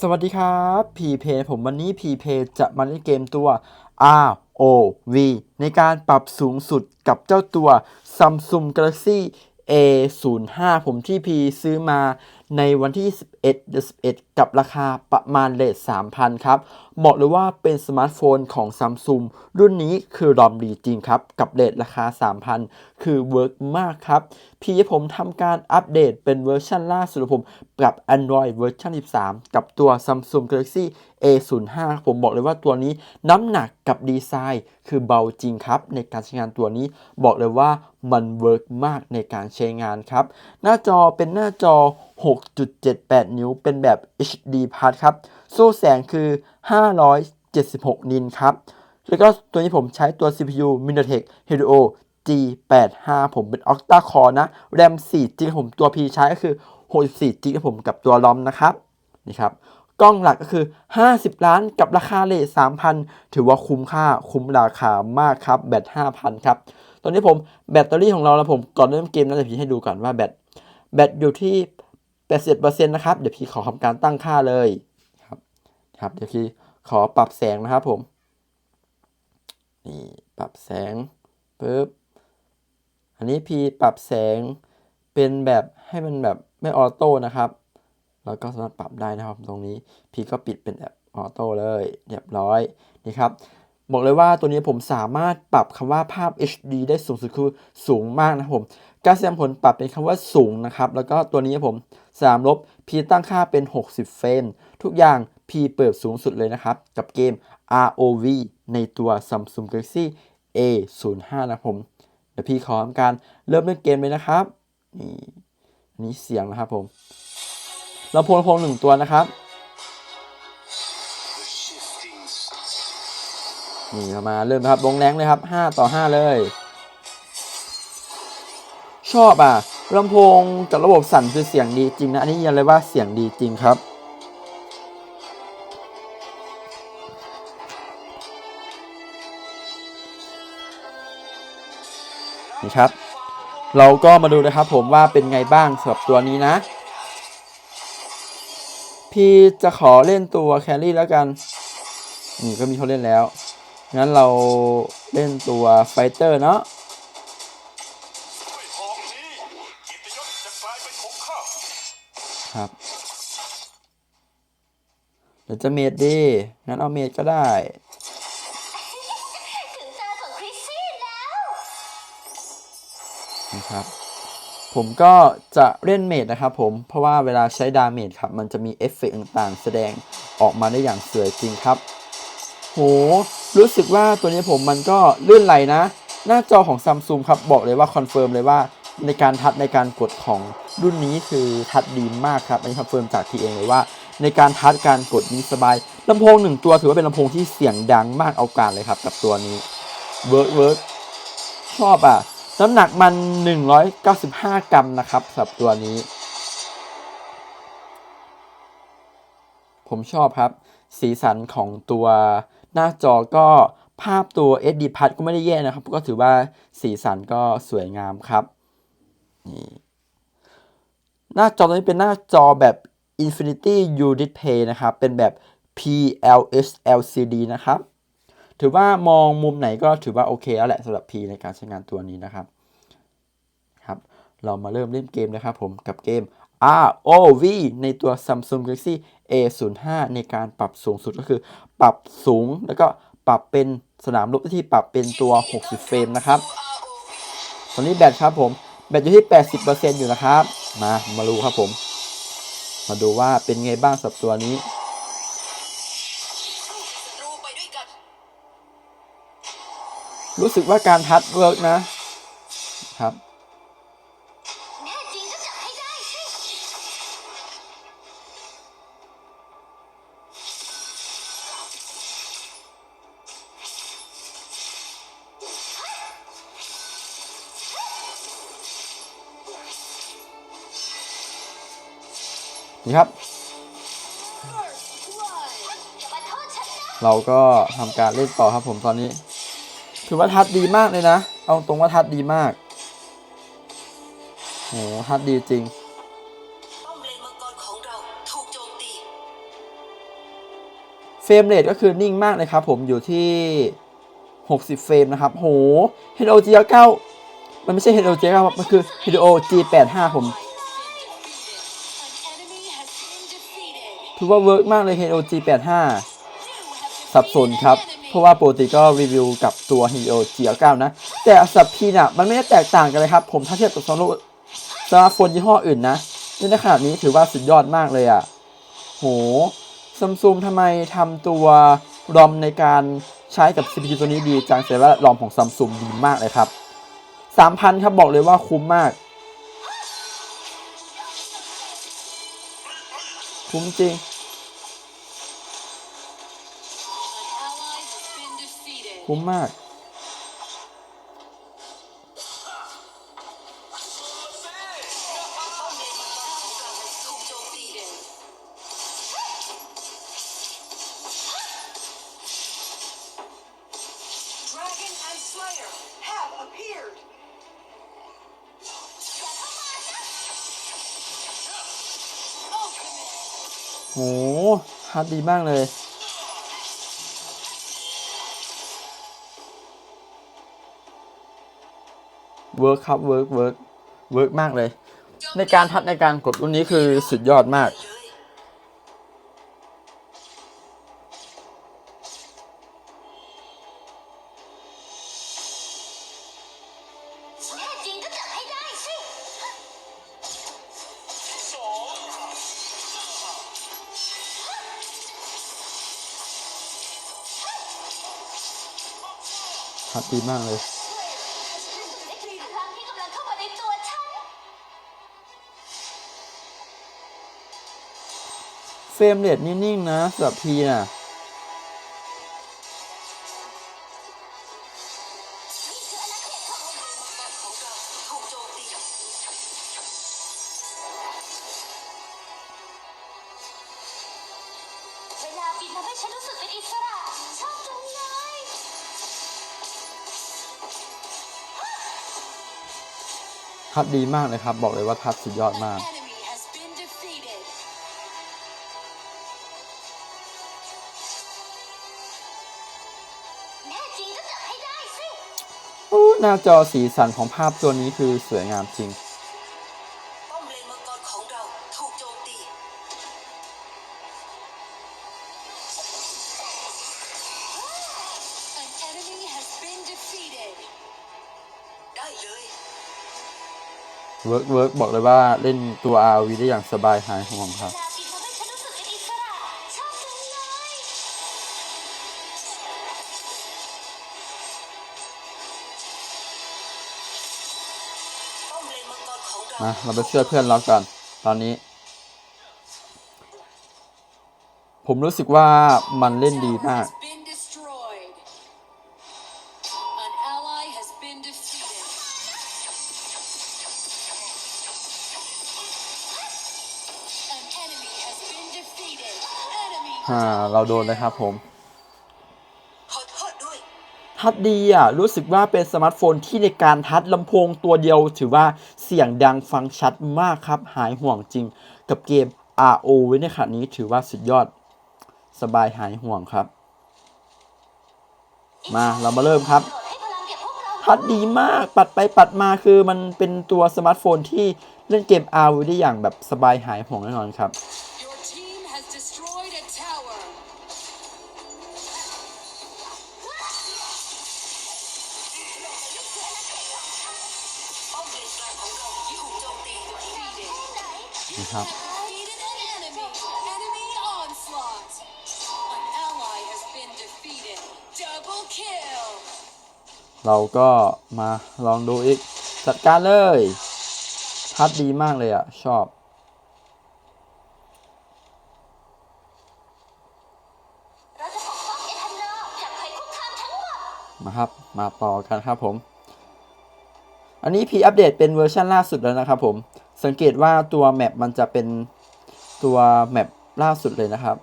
สวัสดีครับพีเพผมวันนี้พีเพจะมาเล่นเกมตัว R O V ในการปรับสูงสุดกับเจ้าตัว Samsung Galaxy A 0 5 ผมที่พีซื้อมา ในวันที่ 11เดือน11 กับราคาประมาณเลท3,000 ครับ บอกเลยว่าเป็นสมาร์ทโฟนของ Samsung รุ่นนี้คือรอมดีจริงครับ กับเลทราคา 3,000 คือเวิร์กมากครับ พี่ผมทำการอัปเดตเป็นเวอร์ชันล่าสุดของผมกับ Android เวอร์ชัน13 กับตัว Samsung Galaxy A05 ผมบอกเลยว่าตัวนี้น้ำหนักกับดีไซน์คือเบาจริงครับ ในการใช้งานตัวนี้บอกเลยว่ามันเวิร์กมากในการใช้งานครับ หน้าจอเป็นหน้าจอ6.78 นิ้วเป็นแบบ HD Plus ครับโซ่แสงคือ 576 นินครับ แล้วก็ตัวนี้ผมใช้ตัว CPU MediaTek Helio G85 ผมเป็น Octa Core นะ RAM 4 g ผมตัว P ใช้ก็คือ 64 g ผมกับตัว ROM นะครับ นี่ครับ กล้องหลักก็คือ 50 ล้านกับราคาเลท3,000 ถือว่าคุ้มค่าคุ้มราคามากครับ แบต 5,000 ครับ ตอนนี้ผมแบตเตอรี่ของเราแล้วผมก่อนเริ่มเกมนะเดี๋ยวพี่ให้ดูก่อนว่าแบตแบตอยู่ที่ 80%นะครับเดี๋ยวพี่ขอทำการตั้งค่าเลยครับครับเดี๋ยวพี่ขอปรับแสงนะครับผมนี่ปรับแสงปึ๊บอันนี้พี่ปรับแสงเป็นแบบให้มันแบบไม่ออโต้นะครับแล้วก็สามารถปรับได้นะครับตรงนี้พี่ก็ปิดเป็นแบบออโต้เลยเรียบร้อยนี่ครับบอกเลยว่าตัวนี้ผมสามารถปรับคำว่าภาพ HD ได้สูงสุดคือสูงมากนะผม การแสดงผลปรับเป็นคำว่าสูงนะครับ แล้วก็ตัวนี้ผมสามลบพีตั้งค่าเป็น 60 เฟรม ทุกอย่างพีเปิดสูงสุดเลยนะครับ กับเกม ROV ในตัว Samsung Galaxy A05 นะผม เดี๋ยวพี่ขอทำการเริ่มเล่นเกมเลยนะครับ นี่อันนี้เสียงนะครับผมลำโพงลำโพงหนึ่งตัวนะครับนี่มาเริ่มนะครับลงแรงเลยครับ 5 ต่อ 5 เลย ชอบอะลำโพงกับระบบสั่นคือเสียงดีจริงนะ อันนี้ยันเลยว่าเสียงดีจริงครับ นี่ครับ เราก็มาดูนะครับผมว่าเป็นไงบ้างสำหรับตัวนี้นะ พี่จะขอเล่นตัวแครี่แล้วกันนี่ก็มีเขาเล่นแล้ว งั้นเราเล่นตัวไฟเตอร์เนาะ ครับเดี๋ยวจะเมดดีงั้นเอาเมดก็ได้ถึงตาของคริสซี่แล้วนะครับผมก็จะเล่นเมดนะครับผม เพราะว่าเวลาใช้ดาเมจครับ มันจะมีเอฟเฟกต์ต่างๆ แสดงออกมาได้อย่างสวยจริงครับ โห รู้สึกว่าตัวนี้ผมมันก็ลื่นไหลนะ หน้าจอของซัมซุงครับ บอกเลยว่าคอนเฟิร์มเลยว่า ในการทัดในการกดของรุ่นนี้คือทัดดีมากครับอันนี้คอนเฟิร์มจากทีเองเลยว่า ในการทัดการกดนี้สบายลำโพงหนึ่งตัวถือว่าเป็นลำโพงที่เสียงดังมากเอาการเลยครับ กับตัวนี้เวิร์กเวิร์กชอบอะน้ำหนักมัน 195 กรัมนะครับสำหรับตัวนี้ ผมชอบครับ สีสันของตัวหน้าจอก็ภาพตัว SD p l u s ก็ไม่ได้แย่นะครับ ก็ถือว่าสีสันก็สวยงามครับ นี่หน้าจอตัวนี้เป็นหน้าจอแบบ Infinity U Display นะครับ เป็นแบบ PLS LCD นะครับ ถือว่ามองมุมไหนก็ถือว่าโอเคแล้วแหละสำหรับ P ในการใช้งานตัวนี้นะครับครับ เรามาเริ่มเล่นเกมนะครับผมกับเกม ROV ในตัว Samsung Galaxy A05 ในการปรับสูงสุดก็คือ ปรับสูงแล้วก็ปรับเป็นสนามรบที่ปรับเป็นตัว 60 เฟรมนะครับ ตอนนี้แบตครับผม แบตอยู่ที่ 80%อยู่นะครับ มา มาดูครับผม มาดูว่าเป็นไงบ้างสับตัวนี้ รูไปด้วยกันรู้สึกว่าการทัดเวิร์กนะครับ นี่ครับ เราก็ทำการเล่นต่อครับผมตอนนี้ ถือว่าทัดดีมากเลยนะ เอาตรงว่าทัดดีมากโหทัดดีจริงเฟรมเรทก็คือนิ่งมากเลยครับผมอยู่ที่ 60 เฟรมนะครับ โห Hello G9 มันไม่ใช่ HOG9 มันคือ HOG85 ผมือว่าเวิร์กมากเลย HLG 85สับสนครับ เพราะว่าปกติก็รีวิวกับตัว HLG 9นะ แต่สับพีน่ะมันไม่ได้แตกต่างกันเลยครับ ผมถ้าเทียบกับสมาร์ทสมาร์ทโฟนยี่ห้ออื่นนะในขนาดนี้ถือว่าสุดยอดมากเลยอะ โหซัมซุงทำไมทำตัวรอมในการใช้กับ CPU ตัวนี้ดีจังแต่ว่ารอมของซัมซุงดีมากเลยครับ 3,000 ครับบอกเลยว่าคุ้มมาก คุ้มจริง คุ้มมาก Dragon and Slayer have appeared. โหฮัดดีมากเลย เวิร์คครับเวิร์กเวิร์กเวิร์กมากเลย ในการทัดในการกดรุ่นนี้คือสุดยอดมาก ทัดดีมากเลย รมเรทนิ่งๆนะสำหรับพีน่ะเวลาบินทำให้ฉันรู้สึกเป็นอิสระชอบจังเลยทัดดีมากเลยครับ บอกเลยว่าทัดสุดยอดมาก หน้าจอสีสันของภาพตัวนี้คือสวยงามจริง ป้อมเลนมังกรของเราถูกโจมตี An enemy has been defeated. ได้เลย เวิร์กเวิร์กบอกเลยว่าเล่นตัว RV ได้อย่างสบายหายห่วงครับ กรของเรามาเราไปช่วยเพื่อนเราก่อนตอนนี้ ผมรู้สึกว่ามันเล่นดีมาก Has been destroyed. An ally has been defeated. An enemy has been defeated. Enemy อ่า เราโดนเลยครับผมขอโทษด้วยทัดดีอะ รู้สึกว่าเป็นสมาร์ทโฟนที่ในการทัดลำโพงตัวเดียวถือว่า เสียงดังฟังชัดมากครับ หายห่วงจริง กับเกม RO ไว้ในขณะนี้ถือว่าสุดยอด สบายหายห่วงครับ มาเรามาเริ่มครับพัดดีมากปัดไปปัดมาคือมันเป็นตัวสมาร์ทโฟนที่เล่นเกม RO ได้อย่างแบบสบายหายห่วงแน่นอนครับ defeated. Double kill. เราก็มาลองดูอีก จัดการเลยพัดดีมากเลยอะ ชอบมทั้งหมดมาครับ มาต่อกันครับผม อันนี้พีอัปเดตเป็นเวอร์ชันล่าสุดแล้วนะครับผม สังเกตว่าตัวแมปมันจะเป็นตัวแมปล่าสุดเลยนะครับ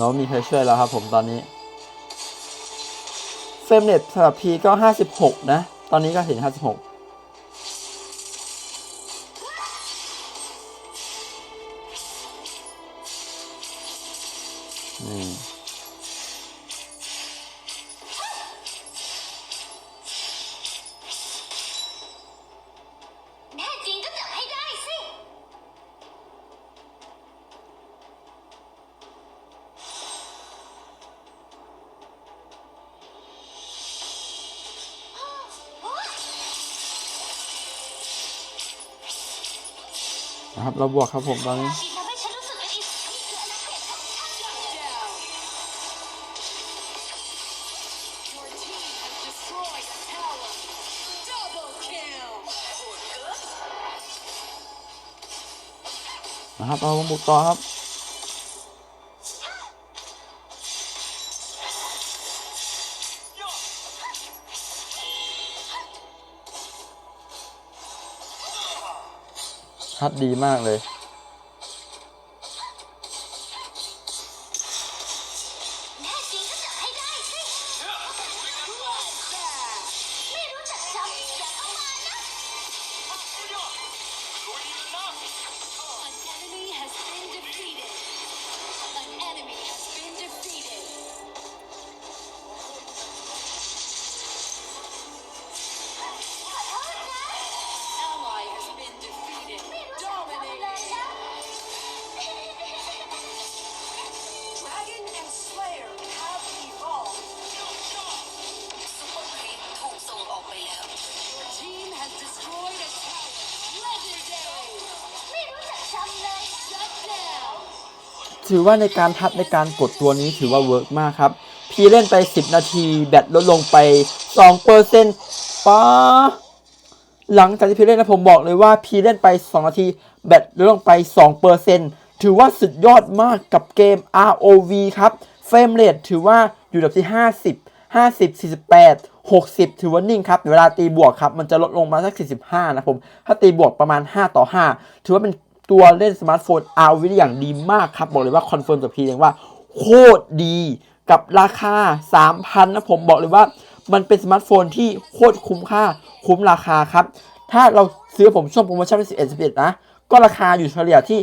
น้องมีใครช่วยแล้วครับผมตอนนี้เฟรมเรทสำหรับพีก็ 56 นะ ตอนนี้ก็เห็น 56อืม นะครับ เราบวกครับผมตอนนี้นะนี่คืออาณาเขตของฉัน Down. Your team has destroyed a tower. Double kill. นะครับ เราบุกต่อครับ ชัดดีมากเลย ถือว่าในการทับในการกดตัวนี้ถือว่าเวิร์กมากครับ พีเล่นไป 10 นาทีแบตลดลงไป2เปอร์เซ็นต์ป้าหลังจากที่พีเล่นนะผมบอกเลยว่าพีเล่นไป 2 นาทีแบตลดลงไป2เปอร์เซ็นต์ถือว่าสุดยอดมากกับเกม ROV ครับเฟรมเรทถือว่าอยู่ระดับที่ 50 50 48 60 ถือว่านิ่งครับ เวลาตีบวกครับ มันจะลดลงมาสัก 45 นะผม ถ้าตีบวกประมาณ 5 ต่อ 5 ถือว่าเป็น ตัวเล่นสมาร์ทโฟน ROV ได้อย่างดีมากครับ บอกเลยว่าคอนเฟิร์มกับพีเองว่า โคตรดีกับราคา 3,000นะผมบอกเลยว่า มันเป็นสมาร์ทโฟนที่โคตรคุ้มค่าคุ้มราคาครับ ถ้าเราซื้อผมช่วงโปรโมชั่นเป็น11 11 นะ ก็ราคาอยู่เฉลี่ยที่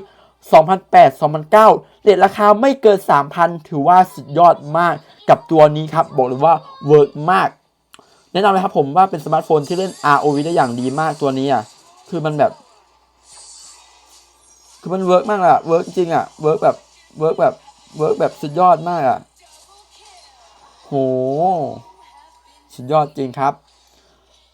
2,800 2,900เรทราคาไม่เกิน 3,000 ถือว่าสุดยอดมากกับตัวนี้ครับ บอกเลยว่าเวิร์กมาก แนะนำเลยครับผมว่าเป็นสมาร์ทโฟนที่เล่น ROV ได้อย่างดีมากตัวนี้อะ คือมันแบบ คือมันเวิร์กมากอะเวิร์กจริงอะเวิร์กแบบเวิร์กแบบเวิร์กแบบสุดยอดมากอะโห สุดยอดจริงครับ